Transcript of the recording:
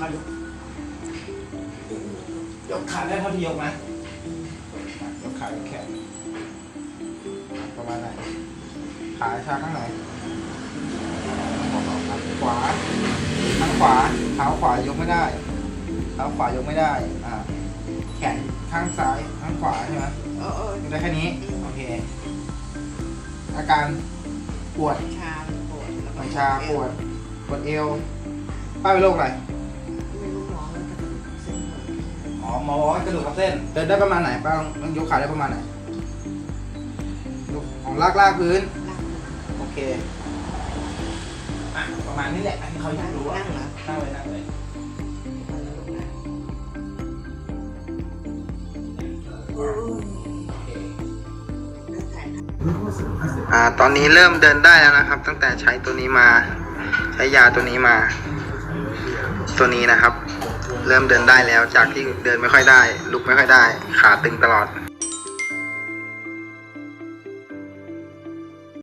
ขายกยกขาได้เท่าที่ยกนะยกขายกแขนประมาณไหน ขาชาข้างไหนขวาข้างขวาเท้าขวายกไม่ได้เท้าขวายกไม่ได้ อ่า แขนข้างซ้ายข้างขวาใช่ไหมเออเออยกได้แค่นี้ โอเค อาการปวดชาปวดแล้วก็มันชาปวดปวดเอวป้าเป็นโรคอะไร อ๋อหมอบอกว่ากระดูกทับเส้นเดินได้ประมาณไหนป้าลองลองยกขาได้ประมาณไหนยกของลากลากพื้นนั่งโอเคอะประมาณนี้แหละอันที่เขาอยากรู้อะนั่งเหรอ นั่งเลยนั่งเลยอ่าตอนนี้เริ่มเดินได้แล้วนะครับ ตั้งแต่ใช้ตัวนี้มา ใช้ยาตัวนี้มา ตัวนี้นะครับ เริ่มเดินได้แล้วจากที่เดินไม่ค่อยได้ ลุกไม่ค่อยได้ ขาตึงตลอด